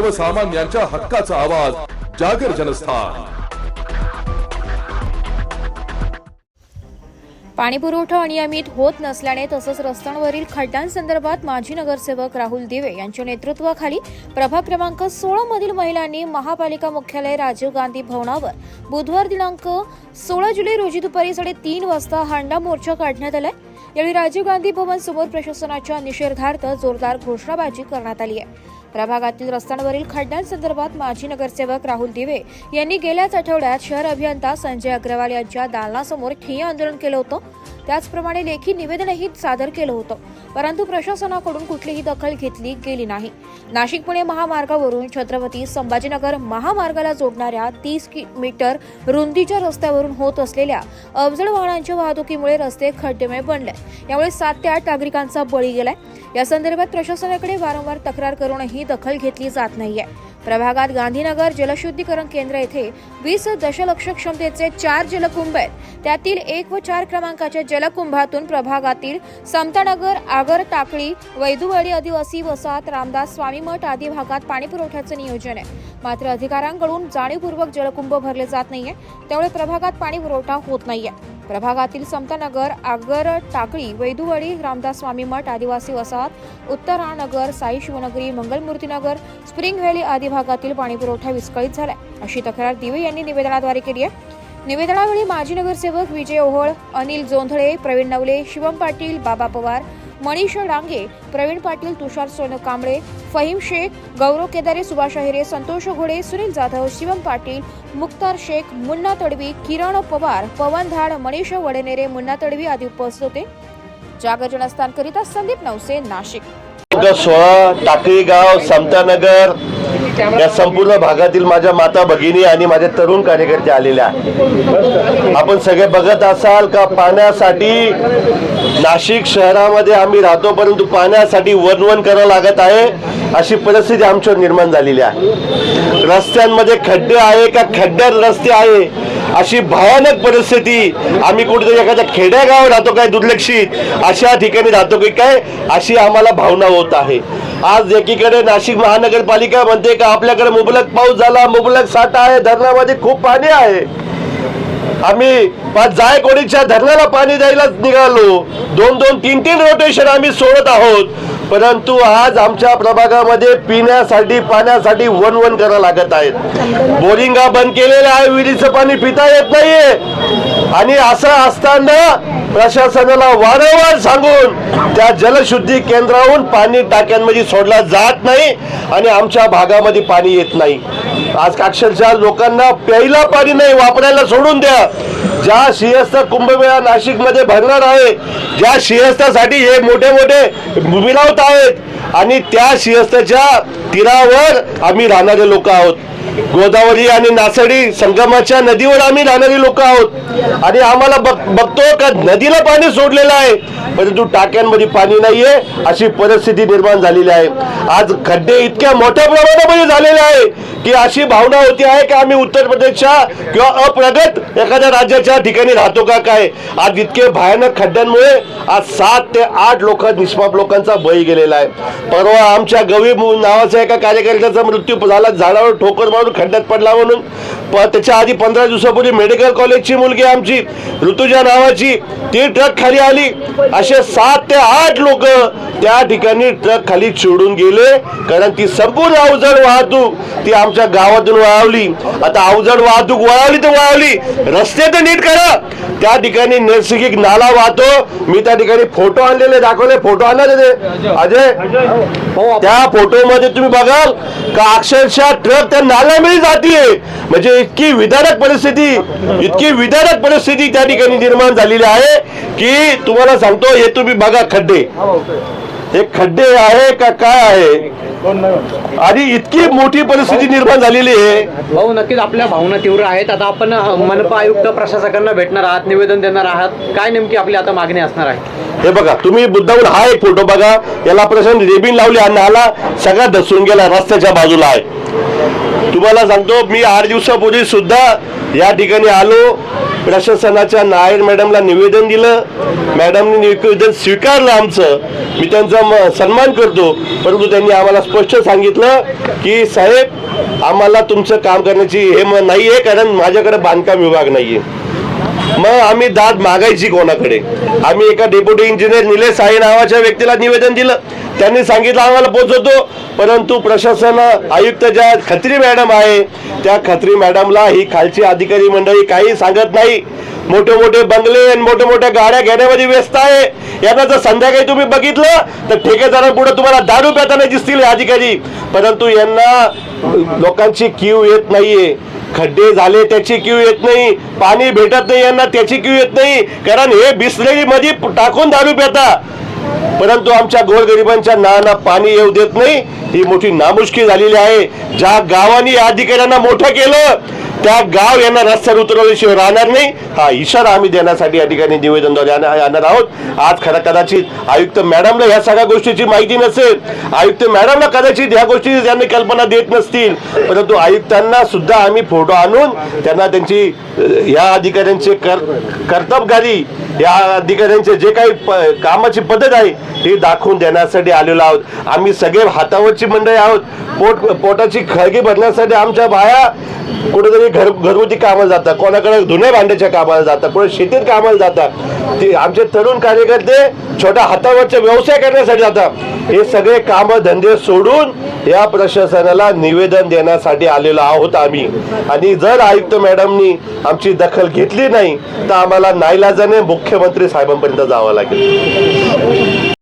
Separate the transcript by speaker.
Speaker 1: सर्वसामान्यांच्या हक्काचा आवाज जागर जनस्थान.
Speaker 2: पाणीपुरवठा अनियमित होत नसल्याने तसंच रस्त्यांवरील खड्ड्यांसंदर्भात माजी नगरसेवक राहुल दिवे यांच्या नेतृत्वाखाली प्रभाग क्रमांक सोळा मधील महिलांनी महापालिका मुख्यालय राजीव गांधी भवनावर बुधवार दिनांक सोळा जुलै रोजी दुपारी साडेतीन वाजता हांडा मोर्चा काढण्यात आलाय. यावेळी राजीव गांधी भवन समोर प्रशासनाच्या निषेधार्थ जोरदार घोषणाबाजी करण्यात आली आहे. प्रभागातील रस्त्यांवरील खड्ड्यांसंदर्भात माजी नगरसेवक राहुल दिवे यांनी गेल्याच आठवड्यात शहर अभियंता संजय अग्रवाल यांच्या दालनासमोर ठिय्या आंदोलन केलं होतं. त्याचप्रमाणे लेखी निवेदनही सादर केलं होतं. परंतु प्रशासनाकडून कुठलीही दखल घेतली गेली नाही. नाशिक पुणे महामार्गावरून छत्रपती संभाजीनगर महामार्गाला जोडणाऱ्या तीस मीटर रुंदीच्या रस्त्यावरून होत असलेल्या अवजड वाहनांच्या वाहतुकीमुळे रस्ते खड्डेमय बनले. यामुळे सात ते आठ नागरिकांचा बळी गेलाय. या संदर्भात प्रशासनाकडे वारंवार तक्रार करूनही दखल घेतली जात नाहीये. प्रभागात गांधीनगर जलशुद्धीकरण केंद्र येथे वीस दशलक्ष क्षमतेचे चार जलकुंभ आहेत. त्यातील एक व चार क्रमांकाच्या जलकुंभातून प्रभागातील समतानगर आगर टाकळी वैदुवाडी आदिवासी वसाहत रामदास स्वामी मठ आदी भागात पाणीपुरवठ्याचं नियोजन आहे. मात्र अधिकाऱ्यांकडून जाणीवपूर्वक जलकुंभ भरले जात नाहीये. त्यामुळे प्रभागात पाणी पुरवठा होत नाहीये. प्रभागातील समतानगर आगर टाकळी वैदुवाडी रामदास स्वामी मठ आदिवासी वसाहत उत्तरानगर साई शिवनगरी मंगलमूर्तीनगर स्प्रिंग व्हॅली आदी भागातील पाणीपुरवठा विस्कळीत झालाय. अशी तक्रार दिवे यांनी निवेदनाद्वारे केली आहे. निवेदनावेळी माजी नगरसेवक विजय ओहोळ अनिल जोंधळे प्रवीण नवले शिवम पाटील बाबा पवार मनीष डांगे प्रवीण पाटील तुषार सोन कांबळे फहीम शेख गौरव केदारे सुभाष अहिरे संतोष घोडे सुनील जाधव शिवम पाटील मुक्तार शेख मुन्ना तडवी किरण पवार पवन धाड मनीष वडनेरे मुन्ना तडवी आदी उपस्थित होते. जागर जनस्थानकरिता संदीप नवसे नाशिक.
Speaker 3: क्रमांक सोळा टाकळी गाव समतानगर या संपूर्ण भागातील माझ्या माता भगिनी आणि माझे तरुण कार्यकर्ते आलेले आहेत. आपण सगळे बघत असाल का पाण्यासाठी नाशिक शहरामध्ये आम्ही राहतो परंतु पाण्यासाठी वनवन करावं लागत आहे अशी परिस्थिती आमच्यावर निर्माण झालेली आहे. रस्त्यांमध्ये खड्डे आहे का खड्ड्यात रस्ते आहे? अशी भयानक परिस्थिती आम्ही कुठेतरी एखाद्या खेड्यागाव राहतो काय दुर्लक्षित अशा ठिकाणी राहतो की काय अशी आम्हाला भावना होत आहे. आज एकीकडे नाशिक महानगरपालिका म्हणते का आपल्याकडे मुबलक पाऊस झाला मुबलक साठा आहे धरणामध्ये खूप पाणी आहे. आम्ही पाच जायकोडीच्या धरणाला पाणी द्यायला निघालो. दोन दोन तीन तीन रोटेशन आम्ही सोडत आहोत. परंतु आज आमच्या प्रभागामध्ये पिण्यासाठी पाण्यासाठी वन वन करावं लागत आहेत. बोरिंगा बंद केलेल्या आहे विहिरीचं पाणी पिता येत नाहीये. आणि असं असताना प्रशासनाला वारंवार सांगून त्या जलशुद्धी केंद्राहून पाणी टाक्यांमध्ये सोडला जात नाही आणि आमच्या भागामध्ये पाणी येत नाही. आज अक्षरशः लोकांना प्यायला पाणी नाही वापरायला सोडून द्या. ज्या सिंहस्थ कुंभमेळा नाशिकमध्ये भरणार आहे ज्या सिंहस्थासाठी हे मोठे मोठे मिलावत आहेत आणि त्या सिंहस्थाच्या तीरावर आम्ही राहणारे लोक आहोत. गोदावरी आणि नासडी संगमाच्या नदीवर आम्ही राहणारी लोक आहोत. आणि आम्हाला बघतो का नदीला पाणी सोडलेलं आहे. परंतु टाक्यांमध्ये पाणी नाहीये अशी परिस्थिती निर्माण झालेली आहे. आज खड्डे इतक्या मोठ्या प्रमाणामध्ये झालेले आहे की अशी भावना होती आहे की आम्ही उत्तर प्रदेशच्या किंवा अप्रगत एखाद्या राज्याच्या ठिकाणी राहतो का काय? आज इतके भयानक खड्ड्यांमुळे आज सात ते आठ लोक निष्पाप लोकांचा बळी गेलेला आहे. परवा आमच्या गवी नावाचा एका कार्यकर्त्याचा मृत्यू झाला झाडावर ठोकर मारून खड्ड्यात पडला म्हणून. प त्याच्या आधी पंधरा दिवसापूर्वी मेडिकल कॉलेजची मुलगी आमची ऋतुजा नावाची. ती ट्रक खाली आली. असे सात ते आठ लोक त्या ठिकाणी ट्रक खाली चिडून गेले. कारण ती संपूर्ण अवजड वाहतूक ती आमच्या गावातून वळवली. आता अवजड वाहतूक वळवली तर वळवली. रस्ते तर नीट करा. त्या ठिकाणी नैसर्गिक नाला वाहतो. मी त्या ठिकाणी फोटो आणलेले दाखवले. फोटो आणले ते? अजय? त्या फोटो मध्ये तुम्ही बघाल का अक्षरशः ट्रक त्या नाल्यामध्ये जातीये म्हणजे इतकी विदारक परिस्थिती इतकी विदारक परिस्थिती त्या ठिकाणी निर्माण झालेली आहे की तुम्हाला सांगतो हे तुम्ही बघा खड्डे. हे खड्डे आहे का काय आहे? आणि इतकी मोठी परिस्थिती निर्माण झालेली आहे.
Speaker 4: भाऊ नक्कीच आपल्या भावना तीव्र आहेत. आता आपण मनपा आयुक्त प्रशासकांना भेटणार आहात निवेदन देणार आहात. काय नेमकी आपली आता मागणी असणार आहे?
Speaker 3: हे बघा तुम्ही बुद्धाहून हा एक फोटो बघा. याला प्रशासन रेबिन लावली आणि नाला सगळा धसून गेला रस्त्याच्या बाजूला आहे. तुम्हाला सांगतो मी आठ दिवसापूर्वी सुद्धा या ठिकाणी आलो. प्रशासनाच्या नायर मॅडमला निवेदन दिलं. मॅडमने निवेदन स्वीकारलं आमचं. मी त्यांचा म- सन्मान करतो. परंतु त्यांनी आम्हाला स्पष्ट सांगितलं की साहेब आम्हाला तुमचं काम करण्याची हे म नाही आहे कारण माझ्याकडे बांधकाम विभाग नाही आहे मग आम्ही दाद मागायची कोणाकडे? आम्ही एका डेप्युटी इंजिनियर निलेश साई नावाच्या व्यक्तीला निवेदन दिलं. त्यांनी सांगितलं आम्हाला पोचवतो. परंतु प्रशासन आयुक्त ज्या खत्री मॅडम आहे त्या खत्री मॅडमला ही खालची अधिकारी मंडळी काही सांगत नाही. मोठे मोठे बंगले आणि मोठ्या मोठ्या गाड्या घेण्यामध्ये व्यस्त आहे. यांना जर संध्याकाळी तुम्ही बघितलं तर ठेकेदारांपुढे तुम्हाला दारू पिताना दिसतील अधिकारी. परंतु यांना लोकांची क्यू येत नाहीये. खड्डे झाले त्याची क्यू येत नाही. पाणी भेटत नाही यांना त्याची क्यू येत नाही. कारण हे बिसलेरी मध्ये टाकून दारू पिता. परंतु आमच्या गोरगरिबांच्या नाना पाणी येऊ देत नाही. ही मोठी नामुष्की झालेली आहे. ज्या गावांनी अधिकाऱ्यांना मोठं केलं त्या गाव यांना रस्त्यावर उतरवल्याशिवाय राहणार नाही. हा इशारा आम्ही देण्यासाठी या ठिकाणी निवेदनद्वारे आणणार आहोत. आज खरं कदाचित आयुक्त मॅडमला ह्या सगळ्या गोष्टीची माहिती नसेल. आयुक्त मॅडमला कदाचित ह्या गोष्टी त्यांनी कल्पना देत नसतील. परंतु आयुक्तांना सुद्धा आम्ही फोटो आणून त्यांना त्यांची या अधिकाऱ्यांचे कर कर्तबगारी या अधिकाऱ्यांचे जे काही कामाची पद्धत आहे हे दाखवून देण्यासाठी आलेलो आहोत. आम्ही सगळे हातावरची मंडळी आहोत. पोट पोटाची खळगी भरण्यासाठी आमच्या बाया कुठेतरी घर घरगुती कामाला जातात. कोणाकडे धुणे भांड्याच्या कामाला जातात कोणी शेतीत कामाला जातात. ते आमचे तरुण कार्यकर्ते छोट्या हातावरचे व्यवसाय करण्यासाठी जातात. हे सगळे काम धंदे सोडून या प्रशासनाला निवेदन देण्यासाठी आलेलो आहोत आम्ही. आणि जर आयुक्त मॅडमनी आमची दखल घेतली नाही तर आम्हाला नाईलाजाने मुख्यमंत्री साहेबांपर्यंत जावं लागेल.